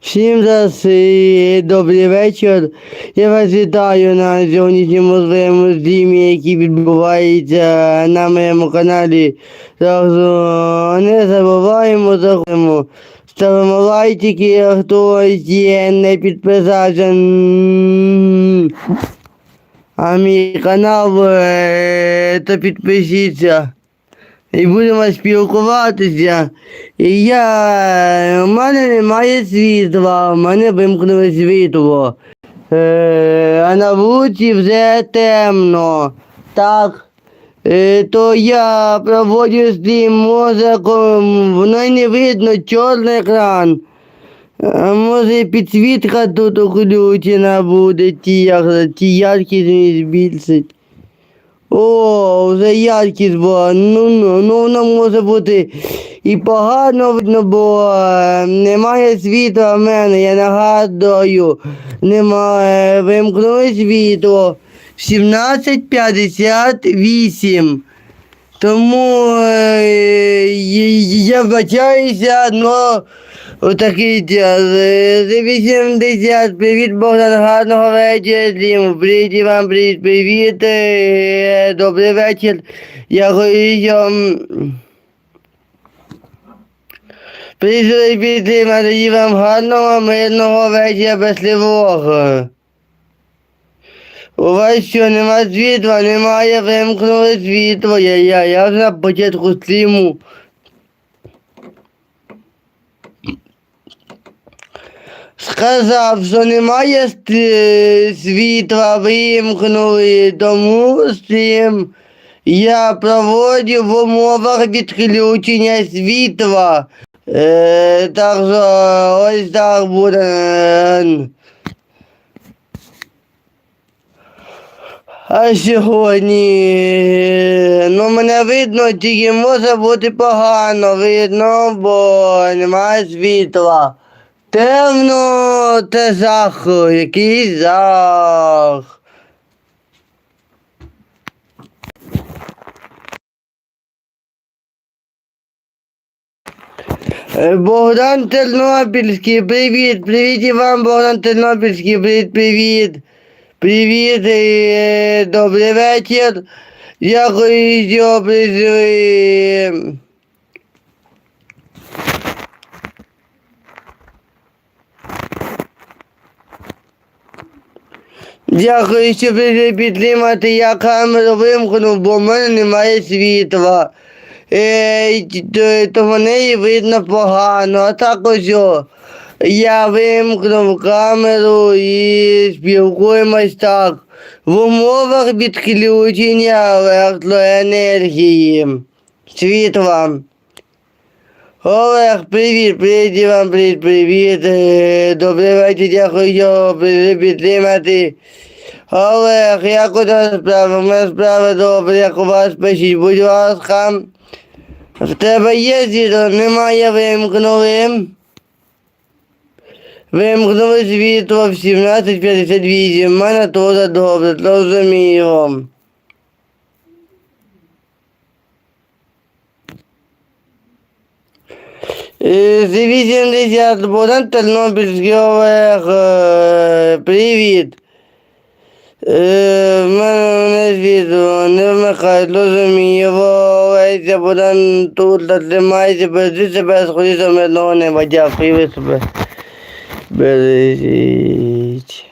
Всім зараз добрий вечір. Я вас вітаю на сьогоднішньому своєму стрімі, який відбувається на моєму каналі. Так не забуваємо, заходимо, ставимо лайки, а хто ще не підписався. А мій канал, е, то підпишіться. І будемо спілкуватися. І я. У мене немає світла, у мене вимкнули світло. Е, а на вулиці вже темно. Так. Е, то я проводжу стрім мозоком, воно не видно чорний екран. А може підсвітка тут включена буде, ті, ті яркість не збільшить. О, вже яркість була. Ну, ну, ну воно може бути і погано видно, бо е, немає світла в мене, я нагадую, немає, вимкнули світло в 17.58. Тому е, я вбачаюся, но отакий час. Е, За 80, привіт, Богдан, гарного вечора, Дім. Привіт вам, привіт, привіт. е, Добрий вечір. Я м, прийшли підтримати вам гарного, мирного вечора без тривог. У вас що, нема світла, немає, вимкнули світло. Я, я, я на початку стріму. Сказав, що немає світла, вимкнули, тому стрім я проводив в умовах відключення світла. Е, так що ось так буде. А сьогодні, ну мене видно, тільки може бути погано видно, бо немає світла. Темно, це жах, який жах. Е, Богдан Тернопільський, привіт, привіт і вам, Богдан Тернопільський, привіт, привіт. Привіт, е, добрий вечір. Дякую, що прийшли. Дякую, що прийшли підтримати. Я камеру вимкнув, бо в мене немає світла. Е, то, то мене і видно погано. А так ось о, я вимкнув камеру і спілкуємось так. В умовах відключення електроенергії. Світла. Олег, привіт, привіт вам, привіт, привіт. Е, Добрий вечір, дякую, підтримати. Олег, як у нас справи? У мене справи добре, як у вас пишіть, будь ласка. В тебе є світло? Немає, вимкнули. Вимкнули світло в 17.58. В мене теж добре, розумію. Е, З 80 Богдан Тернопільський Олег. е, Привіт. Е, в мене не світло, не вмикай, розумію, Олеся, Богдан тут, тримайся, бережи себе, сходи до мирного неба, дякую, себе бережіть.